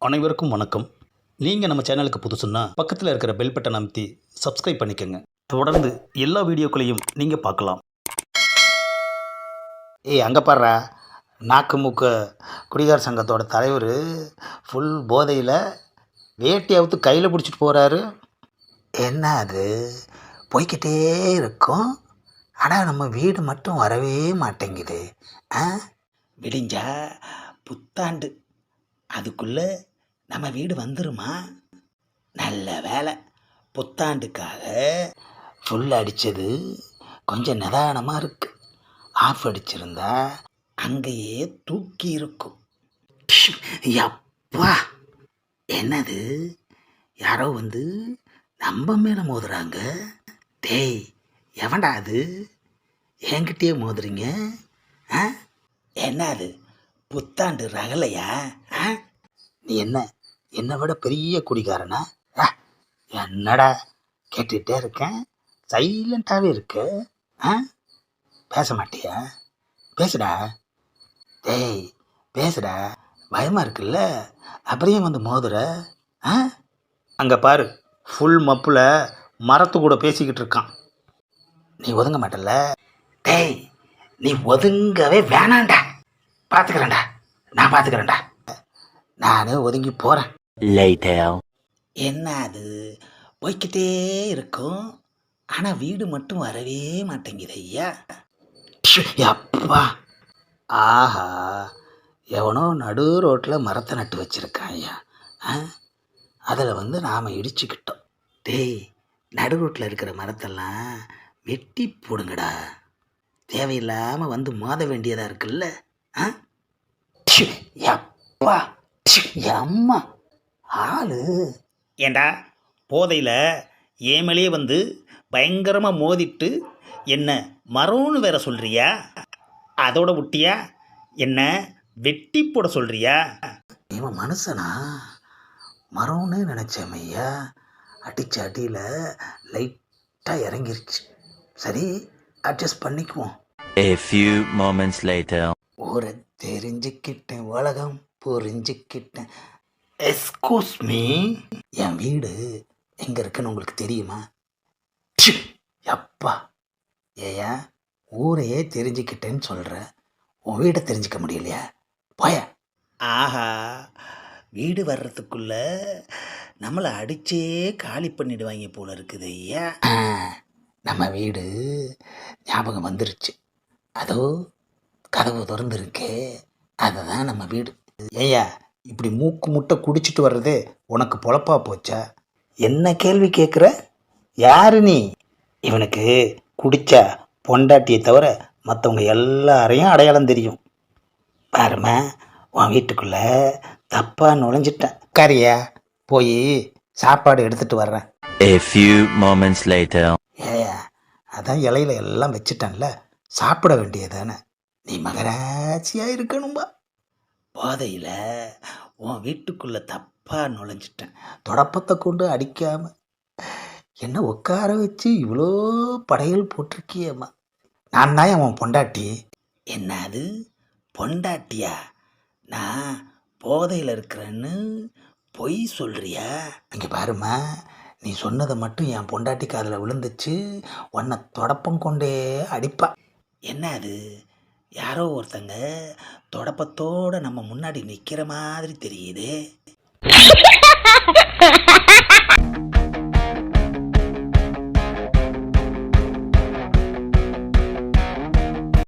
அனைவருக்கும் வணக்கம். நீங்கள் நம்ம சேனலுக்கு புதுசுன்னா பக்கத்தில் இருக்கிற பெல் பட்டன் அமைத்தி சப்ஸ்கிரைப் பண்ணிக்கோங்க. தொடர்ந்து எல்லா வீடியோக்களையும் நீங்கள் பார்க்கலாம். ஏய் அங்கே பாடுறா நாக்கு மூக்க குடிகார சங்கத்தோட தலைவர் ஃபுல் போதையில் வேட்டி அவுத்து கையில் பிடிச்சிட்டு போகிறாரு என்ன அது? போய்க்கிட்டே இருக்கும். ஆனால் நம்ம வீடு மட்டும் வரவே மாட்டேங்குது. ஆ? விடிஞ்சா புத்தாண்டு. அதுக்குள்ளே நம்ம வீடு வந்துருமா? நல்ல வேலை. புத்தாண்டுக்காக ஃபுல் அடித்தது கொஞ்சம் நிதானமாக இருக்குது ஆஃப் அடிச்சிருந்தா அங்கேயே தூக்கி இருக்கும். எப்பா என்னது? யாரோ வந்து நம்ம மேலே மோதுறாங்க. டேய் எவன்டா அது? என்கிட்டயே மோதுறீங்க ஆ? என்ன அது புத்தாண்டு ரகலையா? நீ என்ன? என்னை விட பெரிய குடிகாரனா? என்னடா கேட்டுகிட்டே இருக்கேன். சைலண்ட்டாகவே இருக்க. ஆ? பேச மாட்டியா? பேசுடா. டேய் பேசுடா. பயமாக இருக்குல்ல? அப்படியே வந்து மோதுற? ஆ? அங்கே பாரு ஃபுல் மப்பில் மரத்து கூட பேசிக்கிட்டு இருக்கான். நீ ஒதுங்க மாட்டல்ல? டேய் நீ ஒதுங்கவே வேணாண்டா பார்த்துக்கிறேன்டா நான் பார்த்துக்கிறேன்டா நானே ஒதுங்கி போகிறேன். என்ன அது போய்க்கிட்டே இருக்கும். ஆனால் வீடு மட்டும் வரவே மாட்டேங்குது ஐயா. அப்பா ஆஹா. எவனோ நடு ரோட்டில் மரத்தை நட்டு வச்சிருக்கான் ஐயா. ஆ? அதில் வந்து நாம் இடிச்சுக்கிட்டோம். டேய் நடு ரோட்டில் இருக்கிற மரத்தெல்லாம் வெட்டி போடுங்கடா. தேவையில்லாமல் வந்து மோத வேண்டியதாக இருக்குல்ல? ஆ? ப்ஷு, அம்மா ஆளு. ஏண்டா போதையில் ஏமலே வந்து பயங்கரமாக மோதிட்டு என்ன மரம்னு வேற சொல்கிறியா அதோட விட்டியா என்ன வெட்டி போட சொல்கிறியா இவன் மனுஷனா? மரம்னு நினச்சேன் ஐயா அடித்த அடியில் லைட்டாக இறங்கிருச்சு. சரி அட்ஜஸ்ட் பண்ணிக்குவோம். A few moments later. ஊரை தெரிஞ்சுக்கிட்டேன் உலகம். புரிஞ்சுக்கிட்டேன். எஸ்கூஸ் மீ என் வீடு எங்கே இருக்குன்னு உங்களுக்கு தெரியுமா! அப்பா ஏயா ஊரையே தெரிஞ்சுக்கிட்டேன்னு சொல்கிற உன் வீடை தெரிஞ்சுக்க முடியலையா? போய. ஆஹா வீடு வர்றதுக்குள்ள நம்மளை அடிச்சே காலி பண்ணிடுவாங்க போல இருக்குது ஐயா. நம்ம வீடு ஞாபகம் வந்துருச்சு. அதோ கதவு திறந்துருக்கே. அதுதான் நம்ம வீடு. ஏய்யா இப்படி மூக்கு முட்டை குடிச்சிட்டு வர்றதே உனக்கு பொழப்பா போச்சா? என்ன கேள்வி கேட்குற யாரு நீ? இவனுக்கு குடிச்சா பொண்டாட்டியை தவிர மற்றவங்க எல்லாரையும் அடையாளம் தெரியும். பாருமா உன் வீட்டுக்குள்ள தப்பா நுழைஞ்சிட்டேன். கரியா போய் சாப்பாடு எடுத்துட்டு வர்றேன். A few moments later. ஏயா அதான் இலையில எல்லாம் வச்சுட்டேன்ல. சாப்பிட வேண்டியதானே நீ மகராட்சியா இருக்கணும்பா. போதையில் உன் வீட்டுக்குள்ளே தப்பாக நுழைஞ்சிட்டேன். தொடப்பத்தை கொண்டு அடிக்காமல் என்ன உட்கார வச்சு இவ்வளோ படையல் போட்டிருக்கியம்மா. நான் தான் உன் பொண்டாட்டி. என்ன அது? பொண்டாட்டியா? நான் போதையில் இருக்கிறேன்னு பொய் சொல்கிறியா இங்கே பாருமா நீ சொன்னதை மட்டும் என் பொண்டாட்டி காதில் விழுந்துச்சு. உன்னை தொடப்பம் கொண்டே அடிப்பா. என்ன அது? யாரோ ஒருத்தங்க தொடப்பத்தோடு நம்ம முன்னாடி நிற்கிற மாதிரி தெரியுது.